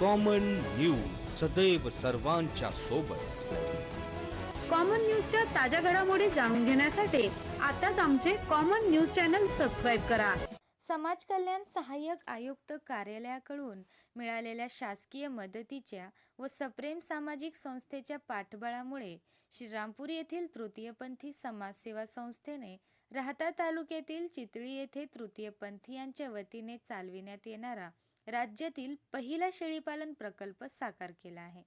Common news सदैव सर्वांच्या सोबत. कॉमन न्यूजच्या ताज्या घडामोडी जाणून घेण्यासाठी आताच आमचे कॉमन न्यूज चॅनल सबस्क्राईब करा. समाज कल्याण सहाय्यक आयुक्त कार्यालयाकडून मिळालेल्या शासकीय मदतीच्या व सप्रेम सामाजिक संस्थेच्या पाठबळामुळे श्रीरामपूर येथील तृतीयपंथी समाजसेवा संस्थेने राहता तालुक्यातील चितळी येथे तृतीयपंथीयांच्या वतीने चालविण्यात येणारा राज्यातील पहिला शेळीपालन प्रकल्प साकार केला आहे.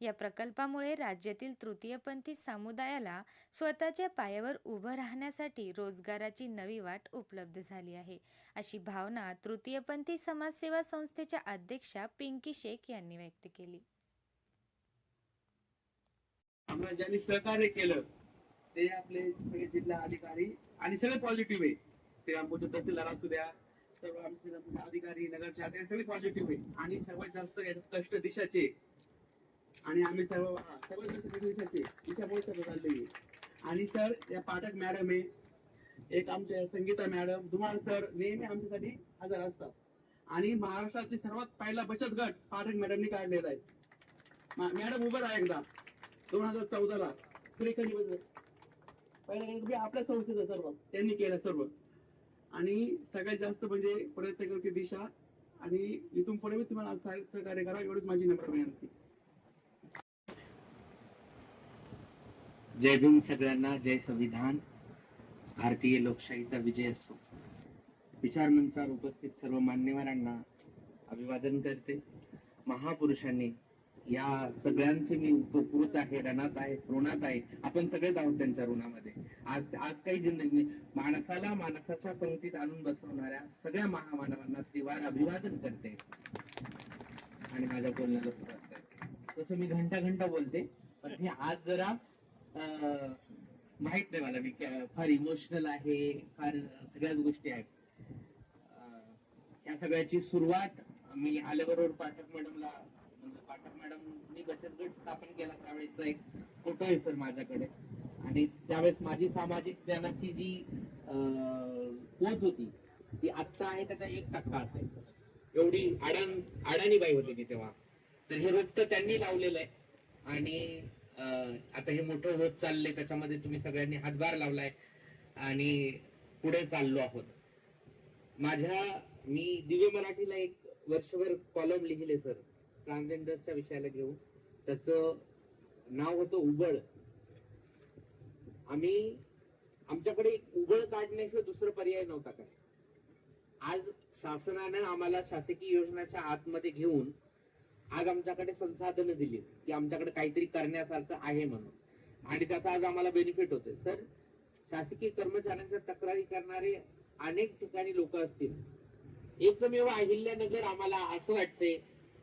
या प्रकल्पामुळे राज्यातील तृतीयपंथी समुदायाला स्वतःच्या पायावर उभं राहण्यासाठी रोजगाराची नवी वाट उपलब्ध झाली आहे अशी भावना तृतीयपंथी समाजसेवा संस्थेच्या अध्यक्षा पिंकी शेख यांनी व्यक्त केली. आम्हाला ज्यांनी सहकार्य केलं ते आपले सगळे जिल्हा अधिकारी आणि सगळे पॉझिटिव्ह आहे. श्रीरामपूरचे तहसीलदार असू द्या सर्व आमचे अधिकारी नगरचे अधिकारी सगळे पॉझिटिव्ह आहे आणि सर्वात जास्त याच्यात कष्ट दिशाचे. आणि आम्ही सर्व हा, सर्वात जास्त दिशाचे. दिशामुळे सर्व चालले आणि सर या पाठक मॅडम आहे. एक आमच्या संगीता मॅडम धुमाळ सर नेहमी आमच्यासाठी हजर असतात. आणि महाराष्ट्रातील सर्वात पहिला बचत गट पाठक मॅडमनी काढलेला आहे. मॅडम उभं राहा एकदा. दोन हजार चौदाला श्रीखंडी बद्दल पहिला तुम्ही आपल्या संस्थेचं सर्व. त्यांनी केलं सर्व. आणि सगळ्यात जास्त म्हणजे प्रयत्न करते दिशा. आणि इथून पुढे मी तुम्हाला सहकार्य करा एवढीच माझी नम्र विनंती. जय भीम सगळ्यांना जय संविधान. भारतीय लोकशाहीचा विजय असो. विचार मंचावर उपस्थित सर्व मान्यवरांना अभिवादन करते. महापुरुषांनी या सगळ्यांचे मी उपकृत आहे रणात आहे ऋणात आहे. आपण सगळेच आहोत त्यांच्या ऋणामध्ये. आज आज काही जिंदगी माणसाला माणसाच्या पंक्तीत आणून बसवणाऱ्या सगळ्या महामानवांना त्रिवार अभिवादन करते. आणि माझ्या बोलण्याला सुरुवात करते. तसं मी घंटा घंटा बोलते. पण हे आज जरा माहीत नाही मला. मी फार इमोशनल आहे फार सगळ्याच गोष्टी आहेत. या सगळ्याची सुरुवात मी आल्याबरोबर पाठक मॅडमला म्हणजे पाठक मॅडमनी बचत गट स्थापन केला त्यावेळेचा एक फोटो आहे सर माझ्याकडे. आणि त्यावेळेस माझी सामाजिक ज्ञानाची जी अं, पोच होती ती आत्ता आहे त्याचा एक टक्का असेल एवढी अडाण अडाणी बाई होती ती तेव्हा. तर हे रोपट त्यांनी लावलेलं आहे. आणि आता हे मोठं होत चाललंय त्याच्यामध्ये तुम्ही सगळ्यांनी हातभार लावलाय. आणि पुढे चाललो आहोत. माझ्या मी दिव्य मराठीला एक वर्षभर कॉलम लिहिले सर ट्रान्सजेंडरच्या विषयाला घेऊन. त्याचं नाव होतं उबळ. आम्ही आमच्याकडे एक उबळ काढण्याशिवाय दुसरा पर्याय नव्हता काय. आज शासनानं आम्हाला शासकीय योजनाच्या आतमध्ये घेऊन आज आमच्याकडे संसाधनं दिली की आमच्याकडे काहीतरी करण्यासारखं आहे म्हणून. आणि त्याचा आज आम्हाला बेनिफिट होतोय. सर शासकीय कर्मचाऱ्यांच्या तक्रारी करणारे अनेक ठिकाणी लोक असतील. एकमेव अहिल्यानगर आम्हाला असं वाटतंय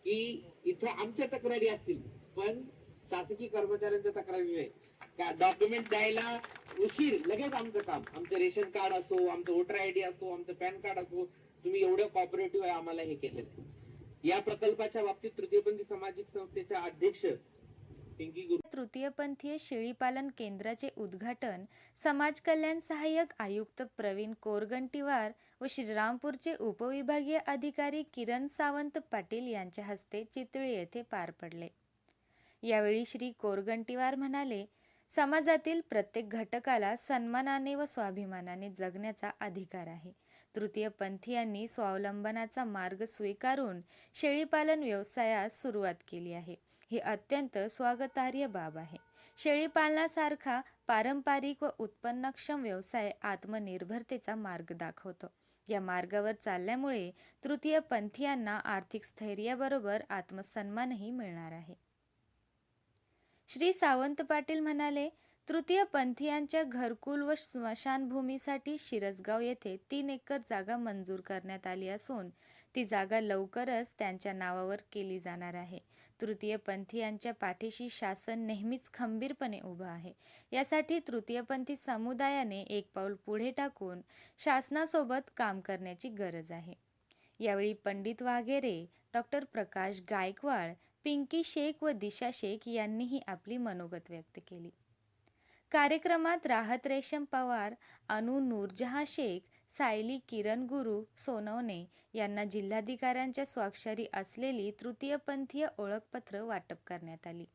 की इथं आमच्या तक्रारी असतील पण शासकीय कर्मचाऱ्यांच्या तक्रारी नाही. डॉक्युमेंट द्यायला उशीर. लगेच आमचं काम. आमचं रेशन कार्ड असो आमचं वोटर आयडी असो आमचं पॅन कार्ड असो तुम्ही एवढं कॉपरेटिव्ह आहे आम्हाला हे केलेलं. आहे. या प्रकल्पाच्या बाबतीत तृतीयपंथी सामाजिक संस्थेच्या अध्यक्ष तृतीयपंथीय शेळीपालन केंद्राचे उद्घाटन समाज कल्याण सहाय्यक आयुक्त प्रवीण कोरगंटीवार व श्रीरामपूरचे उपविभागीय अधिकारी किरण सावंत पाटील यांच्या हस्ते चितळी येथे पार पडले. यावेळी श्री कोरगंटीवार म्हणाले समाजातील प्रत्येक घटकाला सन्मानाने व स्वाभिमानाने जगण्याचा अधिकार आहे. तृतीयपंथीयांनी स्वावलंबनाचा मार्ग स्वीकारून शेळीपालन व्यवसायास सुरुवात केली आहे. ही अत्यंत स्वागतार्ह बाब आहे. शेळीपालनासारखा पारंपरिक व उत्पन्नक्षम व्यवसाय आत्मनिर्भरतेचा मार्ग दाखवतो. या मार्गावर चालल्यामुळे तृतीयपंथीयांना आर्थिक स्थैर्याबरोबर आत्मसन्मानही मिळणार आहे. श्री सावंत पाटील म्हणाले तृतीयपंथीयांच्या घरकुल व स्मशानभूमीसाठी शिरसगाव येथे तीन एकर जागा मंजूर करण्यात आली असून ती जागा लवकरच त्यांच्या नावावर केली जाणार आहे. तृतीयपंथीयांच्या पाठीशी शासन नेहमीच खंबीरपणे उभं आहे. यासाठी तृतीयपंथी समुदायाने एक पाऊल पुढे टाकून शासनासोबत काम करण्याची गरज आहे. यावेळी पंडित वाघेरे डॉक्टर प्रकाश गायकवाड पिंकी शेख व दिशा शेख यांनीही आपली मनोगत व्यक्त केली. कार्यक्रमात राहत रेशम पवार अनु नूरजहा शेख सायली किरण गुरु सोनवणे यांना जिल्हाधिकाऱ्यांच्या स्वाक्षरी असलेली तृतीयपंथीय ओळखपत्र वाटप करण्यात आली.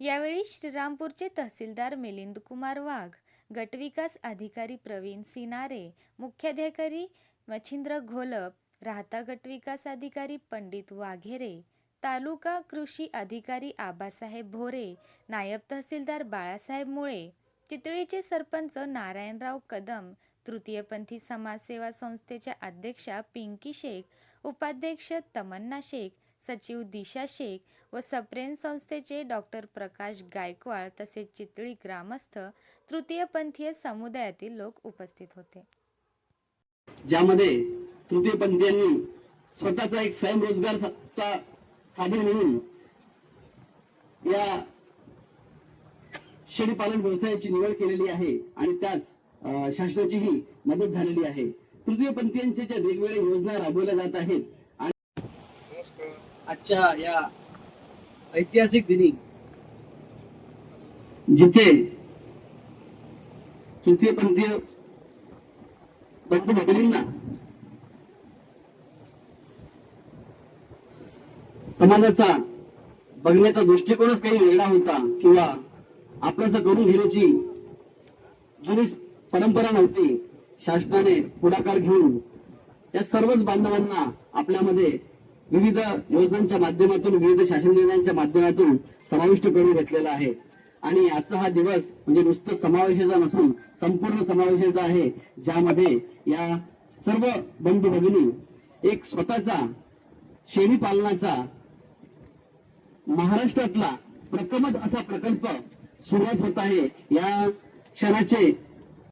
यावेळी श्रीरामपूरचे तहसीलदार मिलिंद कुमार वाघ गटविकास अधिकारी प्रवीण सिनारे मुख्याधिकारी मच्छिंद्र घोलप राहता गटविकास अधिकारी पंडित वाघेरे तालुका कृषी अधिकारी आबासाहेब भोरे नायब तहसीलदार बाळासाहेब मुळे चितळीचे सरपंच नारायणराव कदम तृतीयपंथी समाजसेवा संस्थेच्या अध्यक्षा पिंकी शेख उपाध्यक्ष तमन्ना शेख सचिव दिशा शेख व सप्रेन संस्थेचे डॉक्टर प्रकाश गायकवाड तसेच चितळी ग्रामस्थ तृतीयपंथीय समुदायातील लोक उपस्थित होते. ज्यामध्ये तृतीयपंथीयांनी स्वतःचा एक स्वयंरोजगारचा साधन म्हणून या शेळीपालन व्यवसायाची निवड केलेली आहे आणि त्यास शासनाचीही मदत झालेली आहे. तृतीयपंथीयांच्या ज्या वेगवेगळ्या योजना राबवल्या जात आहेत आणि आजच्या या ऐतिहासिक दिनी जिथे तृतीयपंथीय बंधू भगिनींना समाजाचा बघण्याचा दृष्टिकोनच काही वेगळा होता किंवा आपलंसं करून घेण्याची जुनी परंपरा नव्हती. शासनाने पुढाकार घेऊन या सर्वच बांधवांना आपल्यामध्ये विविध योजनांच्या माध्यमातून विविध शासन निर्णयांच्या माध्यमातून समाविष्ट करून घेतलेला आहे. आणि आजचा हा दिवस म्हणजे नुसतं समावेशाचा नसून संपूर्ण समावेशाचा आहे ज्यामध्ये या सर्व बंधू भगिनी एक स्वतःचा शेळी पालनाचा महाराष्ट्रातला प्रथमच असा प्रकल्प सुरुवात होत आहे. या क्षणाचे